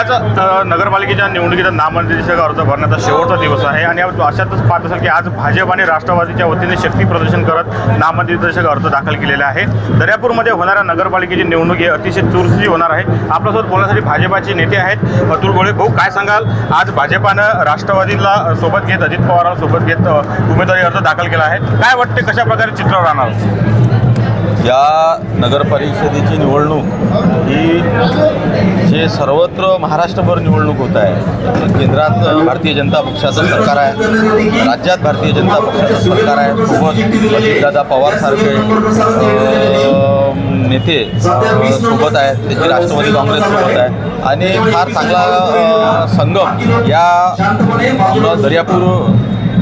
आज नगरपालिकेच्या निवडणुकीचा नामनिर्देशक अर्ज भरण्याचा शेवटचा दिवस आहे आणि अशातच पाहत असाल की आज भाजप आणि राष्ट्रवादीच्या वतीने शक्ती प्रदर्शन करत नामनिर्देशक अर्ज दाखल केलेला आहे. दर्यापूरमध्ये होणाऱ्या नगरपालिकेची निवडणूक ही अतिशय चुरशी होणार आहे. आपल्यासोबत बोलण्यासाठी भाजपाचे नेते आहेत अतुल गोळे भाऊ काय सांगाल? आज भाजपानं राष्ट्रवादीला सोबत घेत अजित पवारांना सोबत घेत उमेदवारी अर्ज दाखल केला आहे. काय वाटते कशा प्रकारे चित्र राहणार? या नगरपरिषदेची निवडणूक ही जे सर्वत्र महाराष्ट्रभर निवडणूक होत आहे केंद्रात भारतीय जनता पक्षाचं सरकार आहे राज्यात भारतीय जनता पक्षाचं सरकार आहे सोबत अजितदादा पवारसारखे सारखे नेते सोबत आहेत त्याची राष्ट्रवादी काँग्रेस सोबत आहे. आणि फार चांगला संगम या दर्यापूर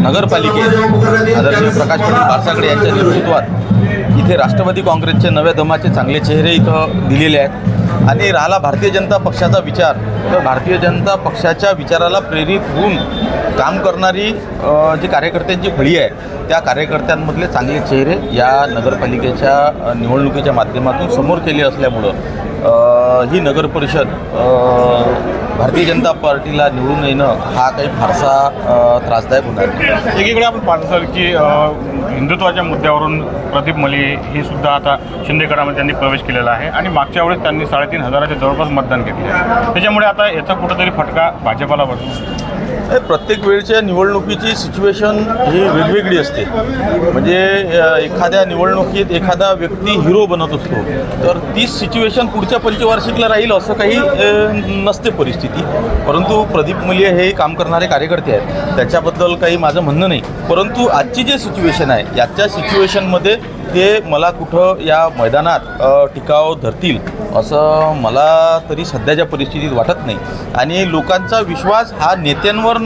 नगरपालिकेत आदरणीय प्रकाश पाटील पारसाकडे यांच्या नेतृत्वात इथे राष्ट्रवादी काँग्रेसचे नव्या दमाचे चांगले चेहरे इथं दिलेले आहेत. आणि राहिला भारतीय जनता पक्षाचा विचार. तर भारतीय जनता पक्षाच्या विचाराला प्रेरित होऊन काम करणारी जी कार्यकर्त्यांची फळी आहे त्या कार्यकर्त्यांमधले चांगले चेहरे या नगरपालिकेच्या निवडणुकीच्या माध्यमातून समोर केले असल्यामुळं ही नगर परिषद भारतीय जनता पार्टीला निवडून येणं हा काही फारसा त्रासदायक होणार नाही. एकीकडे आपण पाहत की हिंदुत्वाच्या मुद्द्यावरून प्रदीप मली हे सुद्धा आता शिंदे गटामध्ये त्यांनी प्रवेश केलेला आहे आणि मागच्या वेळेस त्यांनी साडेतीन हजाराच्या जवळपास मतदान घेतले. आहे त्याच्यामुळे आता याचा कुठंतरी फटका भाजपाला बसतो. प्रत्येक वेळच्या निवडणुकीची सिच्युएशन ही वेगवेगळी असते. म्हणजे एखाद्या निवडणुकीत एखादा व्यक्ती हिरो बनत असतो तर तीच सिच्युएशन पुढच्या पंचवार्षिकला राहील असं काही नसते परिस्थिती. परंतु प्रदीप मुलिया हे काम करणारे कार्यकर्ते आहेत. त्याच्याबद्दल काही माझं म्हणणं नाही. परंतु आजची जे सिच्युएशन आहे याच्या सिच्युएशनमध्ये ते मला कुठं या मैदानात टिकाव धरतील असं मला तरी सध्याच्या परिस्थितीत वाटत नाही. आणि लोकांचा विश्वास हा नेत्यांवर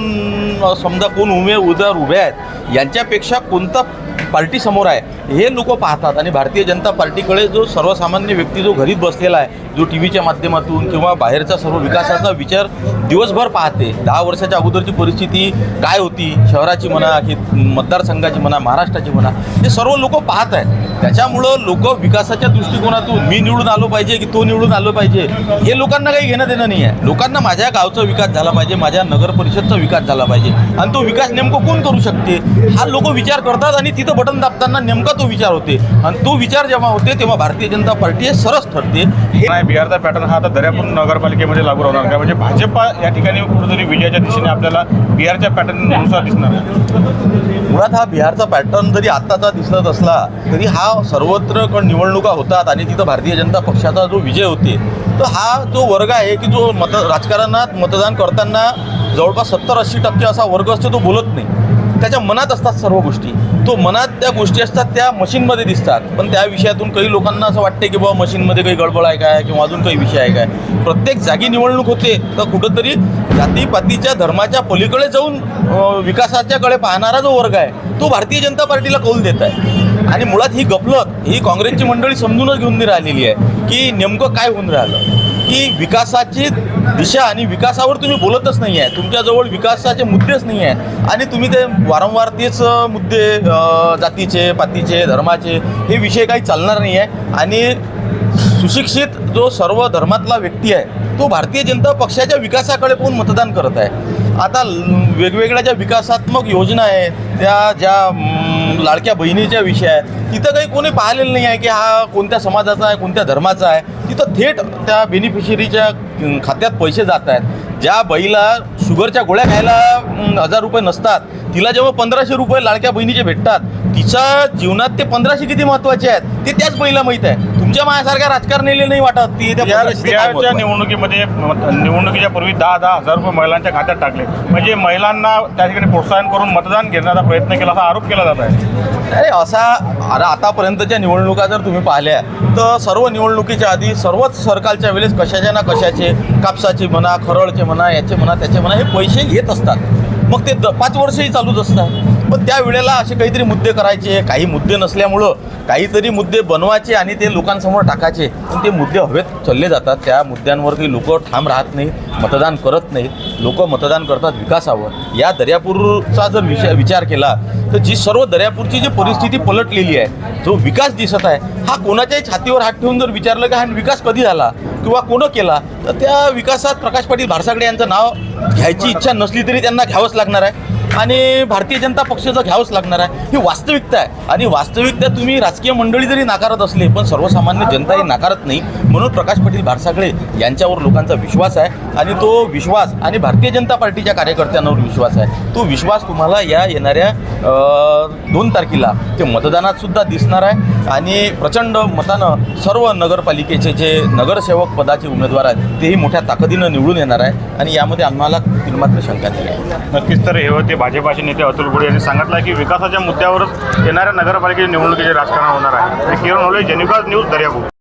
समजा कोण उमे उदार उभे आहेत यांच्यापेक्षा कोणता पार्टी समोर आहे हे लोक पाहतात आणि भारतीय जनता पार्टीकडे जो सर्वसामान्य व्यक्ती जो घरीत बसलेला आहे जो टी व्हीच्या माध्यमातून किंवा बाहेरचा सर्व विकासाचा विचार दिवसभर पाहते दहा वर्षाच्या अगोदरची परिस्थिती काय होती? शहराची म्हणा की मतदारसंघाची म्हणा महाराष्ट्राची म्हणा हे सर्व लोक पाहत आहेत. त्याच्यामुळं लोक विकासाच्या दृष्टिकोनातून मी निवडून आलो पाहिजे की तो निवडून आलो पाहिजे हे लोकांना काही घेणं देणं नाही आहे. लोकांना माझ्या गावचा विकास झाला पाहिजे माझ्या नगर परिषदचा विकास झाला पाहिजे. आणि तो विकास नेमकं कोण करू शकते? हा लोक विचार करतात आणि तिथं बटन दाबताना नेमकं तो विचार होते. आणि तो विचार जेव्हा होते तेव्हा भारतीय जनता पार्टी हे सरस ठरते. नाही बिहारचा पॅटर्न हा आता दर्यापूर नगरपालिकेमध्ये लागू राहणार. का म्हणजे भाजपा या ठिकाणी कुठेतरी विजयाच्या दिशेने आपल्याला बिहारच्या पॅटर्ननुसार दिसणार आहे. मुळात हा बिहारचा पॅटर्न जरी आत्ताचा दिसत असला तरी हा सर्वत्र क- निवडणुका होतात आणि तिथं भारतीय जनता पक्षाचा जो विजय होते तर हा जो वर्ग आहे की जो मत राजकारणात मतदान करताना जवळपास सत्तर ऐंशी टक्के असा वर्ग असतो तो बोलत नाही. त्याच्या मनात असतात सर्व गोष्टी. तो मनात त्या गोष्टी असतात त्या मशीनमध्ये दिसतात. पण त्या विषयातून काही लोकांना असं वाटते की बाबा मशीनमध्ये काही गडबड आहे काय किंवा अजून काही विषय आहे काय. प्रत्येक जागी निवडणूक होते तर कुठंतरी जातीपातीच्या धर्माच्या पलीकडे जाऊन विकासाच्याकडे पाहणारा जो वर्ग आहे तो भारतीय जनता पार्टीला कौल देत आहे. आणि मुळात ही गफलत ही काँग्रेसची मंडळी समजूनच घेऊन राहिलेली आहे की नेमकं काय होऊन राहिलं. की विकासाची दिशा आणि विकासावर तुम्ही बोलतच नाही आहे. तुमच्याजवळ विकासाचे मुद्देच नाही आहे. आणि तुम्ही ते वारंवार तेच मुद्दे जातीचे पातीचे धर्माचे हे विषय काही चालणार नाही आहे. आणि सुशिक्षित जो सर्व धर्मातला व्यक्ती आहे तो भारतीय जनता पक्षाच्या विकासाकडे पण मतदान करत आहे. आता ल- वेगवेगळ्या ज्या विकासात्मक योजना आहे त्या ज्या लाडक्या बहिणीच्या विषय आहे तिथं काही कोणी पाहिलेलं नाही आहे की हा कोणत्या समाजाचा आहे कोणत्या धर्माचा आहे. तिथं थेट त्या बेनिफिशरीच्या खात्यात पैसे जात आहेत. ज्या बाईला शुगरच्या गोळ्या खायला हजार रुपये नसतात तिला जेव्हा पंधराशे रुपये लाडक्या बहिणीचे भेटतात तिच्या जीवनात ते पंधराशे किती महत्त्वाचे आहेत ते त्याच बाईला माहीत आहे. तुमच्या माझ्यासारख्या राजकारणाला नाही वाटत ती त्या बिहार 1500 चं काय महत्त्व बिहारच्या. निवडणुकीमध्ये निवडणुकीच्या पूर्वी दहा दहा हजार रुपये महिलांच्या खात्यात टाकले. म्हणजे महिलांना त्या ठिकाणी प्रोत्साहन करून मतदान घेण्याचा प्रयत्न केला असा आरोप केला जात आहे. अरे असा अरे आतापर्यंतच्या निवडणुका जर तुम्ही पाहिल्या तर सर्व निवडणुकीच्या आधी सर्वच सरकारच्या वेळेस कशाच्या ना कशाचे कापसाचे म्हणा खरळचे म्हणा याचे म्हणा त्याचे म्हणा हे पैसे घेत असतात. मग ते द पाच वर्षही चालूच असतात. पण त्या वेळेला असे काहीतरी मुद्दे करायचे काही मुद्दे नसल्यामुळं काहीतरी मुद्दे बनवायचे आणि ते लोकांसमोर टाकायचे. पण ते मुद्दे हवेत चालले जातात. त्या मुद्द्यांवर काही लोक ठाम राहत नाही मतदान करत नाहीत. लोक मतदान करतात विकासावर. या दर्यापूरचा जर विषय विचार केला तर जी सर्व दर्यापूरची जी परिस्थिती पलटलेली आहे जो विकास दिसत आहे हा कोणाच्याही छातीवर हात ठेवून जर विचारलं की हा विकास कधी झाला किंवा कोणं केला तर त्या विकासात प्रकाश पाटील भारसागडे यांचं नाव घ्यायची इच्छा नसली तरी त्यांना घ्यावंच लागणार आहे. आणि भारतीय जनता पक्षाचं घ्यावंच लागणार आहे. ही वास्तविकता आहे. आणि वास्तविकता तुम्ही राजकीय मंडळी जरी नाकारत असले पण सर्वसामान्य जनता ही नाकारत नाही. म्हणून प्रकाश पाटील भारसागळे यांच्यावर लोकांचा विश्वास आहे. आणि तो विश्वास आणि भारतीय जनता पार्टीच्या कार्यकर्त्यांवर विश्वास आहे. तो विश्वास तुम्हाला या येणाऱ्या दोन तारखेला ते मतदानात सुद्धा दिसणार आहे. आणि प्रचंड मतानं सर्व नगरपालिकेचे जे नगरसेवक पदाचे उमेदवार आहेत तेही मोठ्या ताकदीनं निवडून येणार आहे आणि यामध्ये आम्हाला मात्र शंका नाही. आहे नक्कीच तर हे होते भाजपाचे नेते अतुल गुडे यांनी सांगितलं की विकासाच्या मुद्द्यावरच येणाऱ्या नगरपालिकेच्या निवडणुकीचे राजकारण होणार आहे. आणि किरण होले जेनिकाज न्यूज दर्यापूर.